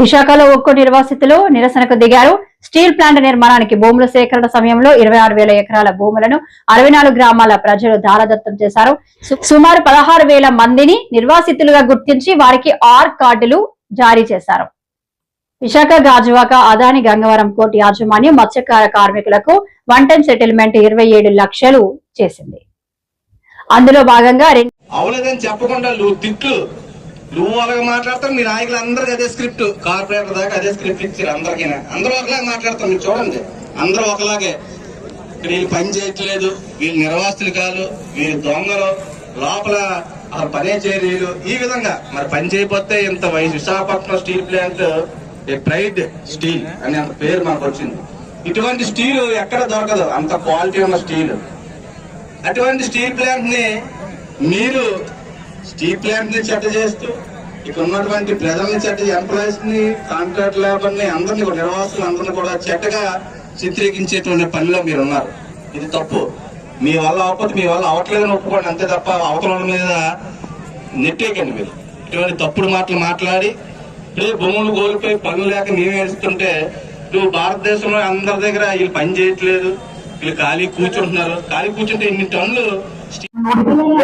విశాఖలో ఒక్కో నిర్వాసితులు నిరసనకు దిగారు. స్టీల్ ప్లాంట్ నిర్మాణానికి భూముల సేకరణ సమయంలో ఇరవై ఆరు వేల ఎకరాల భూములను అరవై నాలుగు గ్రామాల ప్రజలు దారదత్తం చేశారు. సుమారు పదహారు వేల మందిని నిర్వాసితులుగా గుర్తించి వారికి ఆర్ కార్డులు జారీ చేశారు. విశాఖ గాజువాక అదాని గంగవరం కోర్టు యాజమాన్యం మత్స్యకార కార్మికులకు వన్ టైం సెటిల్మెంట్ ఇరవై ఏడు లక్షలు చేసింది. అందులో భాగంగా అవలేదని చెప్పకుండా తిట్లు నువ్వు అలాగే మాట్లాడతావు మీ నాయకులు అందరికి అదే స్క్రిప్ట్ కార్పొరేటర్ దాకా అదే స్క్రిప్ట్ ఇచ్చారు అందరికీ అందరూ ఒకలాగా మాట్లాడతారు మీరు చూడండి. అందరూ ఒకలాగే. ఇక్కడ వీళ్ళు పని చేయట్లేదు వీళ్ళు నిర్వాసితులు కాదు వీళ్ళు దొంగలు లోపల అసలు పనే చేయలేదు. ఈ విధంగా మరి పని చేయకపోతే ఇంత వయసు Visakhapatnam steel plant a pride steel అని అంత పేరు మాకు వచ్చింది. ఇటువంటి స్టీల్ ఎక్కడ దొరకదు అంత క్వాలిటీ ఉన్న స్టీల్. అటువంటి స్టీల్ ప్లాంట్ని మీరు స్టీల్ ప్లాంట్ని చెడ్డ చేస్తూ ఇక్కడ ఉన్నటువంటి ప్రజల్ని చెడ్డ ఎంప్లాయీస్ని కాంట్రాక్ట్ లేబర్ని అందరినీ కూడా నిర్వాసులు అందరినీ కూడా చెడ్డగా చిత్రీకరించేటువంటి పనిలో మీరు ఉన్నారు ఇది తప్పు. మీ వల్ల అవ్వకపోతే మీ వల్ల అవ్వట్లేదని ఒప్పుకోండి. అంతే తప్ప అవతల మీద నెట్టేయకండి మీరు. ఇటువంటి తప్పుడు మాటలు మాట్లాడి ఇప్పుడే భూములు కోల్పోయి పనులు లేక మేము వేస్తుంటే ఇప్పుడు భారతదేశంలో అందరి దగ్గర వీళ్ళు పని చేయట్లేదు వీళ్ళు ఖాళీ కూర్చుంటున్నారు. ఖాళీ కూర్చుంటే ఇన్ని టన్నులు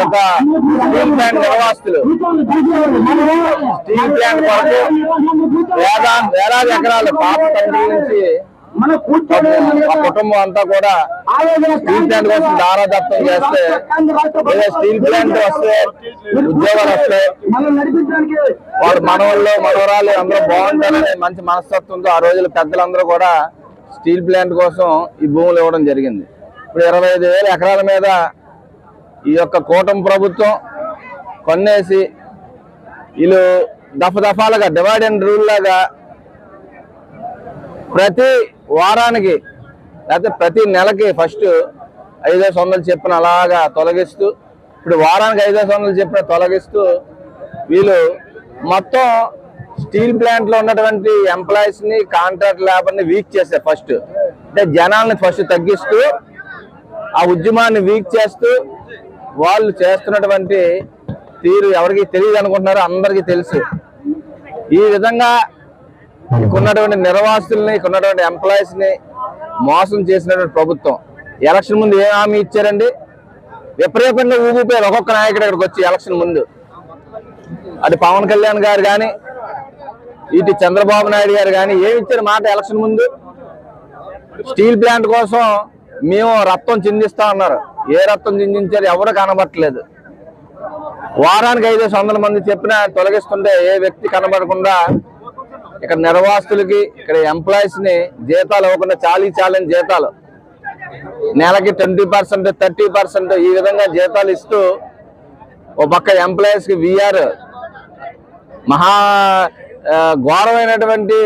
ఒక స్టీల్ ప్లాంట్ నిర్వాసితులు. స్టీల్ ప్లాంట్ కొరకు వేలాది ఎకరాలు పాప తండ్రి నుంచి కుటుంబం అంతా కూడా స్టీల్ ప్లాంట్ కోసం దారాదత్తం చేస్తే స్టీల్ ప్లాంట్ వస్తే ఉద్యోగాలు వస్తాయి వాడు మనవాళ్ళు మనవరాలు అందరూ బాగుంటారని మంచి మనస్తత్వంతో ఆ రోజుల పెద్దలందరూ కూడా స్టీల్ ప్లాంట్ కోసం ఈ భూములు ఇవ్వడం జరిగింది. ఇప్పుడు ఇరవై ఐదు వేల ఎకరాల మీద ఈ యొక్క కూటమి ప్రభుత్వం కొన్నేసి వీళ్ళు దఫ దఫాలుగా డివైడ్ అండ్ రూల్ లాగా ప్రతి వారానికి లేకపోతే ప్రతి నెలకి ఫస్ట్ ఐదేసి వందలు చెప్పిన అలాగా తొలగిస్తూ ఇప్పుడు వారానికి ఐదేసి వందలు చెప్పిన తొలగిస్తూ వీళ్ళు మొత్తం స్టీల్ ప్లాంట్లో ఉన్నటువంటి ఎంప్లాయీస్ని కాంట్రాక్ట్ లేబర్ని వీక్ చేశారు ఫస్ట్. అంటే జనాల్ని ఫస్ట్ తగ్గిస్తూ ఆ ఉద్యమాన్ని వీక్ చేస్తూ వాళ్ళు చేస్తున్నటువంటి తీరు ఎవరికి తెలియదు అనుకుంటున్నారో అందరికీ తెలుసు. ఈ విధంగా ఇక్కడున్నటువంటి నిర్వాసితుల్ని ఇక్కడ మోసం చేసినటువంటి ప్రభుత్వం. ఎలక్షన్ ముందు ఏం హామీ ఇచ్చారండి? విపరీతంగా ఊగిపోయారు ఒక్కొక్క నాయకుడు ఇక్కడికి వచ్చి ఎలక్షన్ ముందు. అటు పవన్ కళ్యాణ్ గారు కానీ ఇటు చంద్రబాబు నాయుడు గారు కానీ ఏమి ఇచ్చారు మాట ఎలక్షన్ ముందు? స్టీల్ ప్లాంట్ కోసం మేము రక్తం చిందిస్తా ఉన్నారు ఏ రక్తం చిందించారు ఎవరు కనబట్టలేదు. వారానికి ఐదు వందల మంది చెప్పినా తొలగిస్తుంటే ఏ వ్యక్తి కనబడకుండా ఇక్కడ నిర్వాసితులకి ఇక్కడ ఎంప్లాయీస్ని జీతాలు ఇవ్వకుండా చాలీ చాలని జీతాలు. నెలకి ట్వంటీ పర్సెంట్ థర్టీ పర్సెంట్ ఈ విధంగా జీతాలు ఇస్తూ ఓ పక్క ఎంప్లాయీస్కి విఆర్ మహా ఘోరమైనటువంటి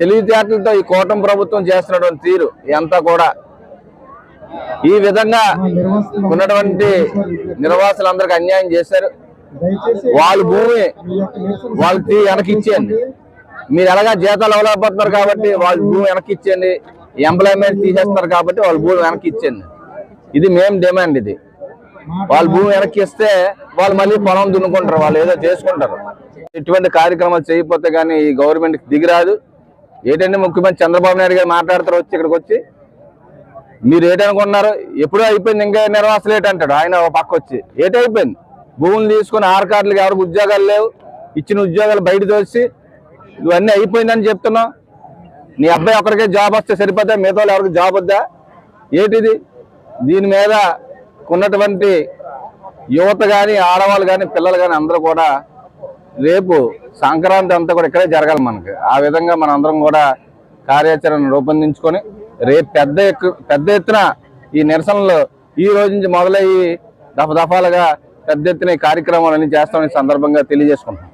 తెలివితేటలతో ఈ కూటమి ప్రభుత్వం చేస్తున్నటువంటి తీరు ఇదంతా కూడా. ఈ విధంగా ఉన్నటువంటి నిర్వాసులందరికీ అన్యాయం చేశారు. వాళ్ళ భూమి వాళ్ళకి వెనక్కి ఇచ్చేయండి మీరు ఎలాగా జీతాలు ఇవ్వలేకపోతున్నారు కాబట్టి వాళ్ళ భూమి వెనక్కి ఇచ్చేయండి ఎంప్లాయ్మెంట్ తీసేస్తున్నారు కాబట్టి వాళ్ళ భూమి వెనక్కి ఇచ్చేయండి ఇది మేము డిమాండ్ ఇది. వాళ్ళ భూమి వెనక్కి ఇస్తే వాళ్ళు మళ్ళీ పొలం దున్నుకుంటారు వాళ్ళు ఏదో చేసుకుంటారు. ఇటువంటి కార్యక్రమాలు చేయకపోతే కానీ ఈ గవర్నమెంట్ దిగిరాదు ఏంటంటే ముఖ్యమంత్రి చంద్రబాబు నాయుడు గారు మాట్లాడతారు వచ్చి ఇక్కడికి వచ్చి మీరు ఏటనుకున్నారు ఎప్పుడో అయిపోయింది ఇంకా నిర్వాసలు ఏటంటాడు ఆయన ఒక పక్క వచ్చి. ఏటైపోయింది భూములు తీసుకుని ఆర్ కార్డులకు ఎవరికి ఉద్యోగాలు లేవు. ఇచ్చిన ఉద్యోగాలు బయట తోసి ఇవన్నీ అయిపోయిందని చెప్తున్నావు. నీ అబ్బాయి ఒక్కడికే జాబ్ వస్తే సరిపోతే మిగతా వాళ్ళు ఎవరికి జాబ్ వద్దా? ఏంటిది? దీని మీద ఉన్నటువంటి యువత కానీ ఆడవాళ్ళు కానీ పిల్లలు కానీ అందరూ కూడా రేపు సంక్రాంతి అంతా కూడా ఇక్కడే జరగాలి మనకి. ఆ విధంగా మనందరం కూడా కార్యాచరణ రూపొందించుకొని రేపు పెద్ద ఎక్కు- పెద్ద ఎత్తున ఈ నిరసనలు ఈ రోజు నుంచి మొదలయ్యి దఫదఫాలుగా పెద్ద ఎత్తున ఈ కార్యక్రమాలన్నీ చేస్తామని సందర్భంగా తెలియజేసుకుంటాం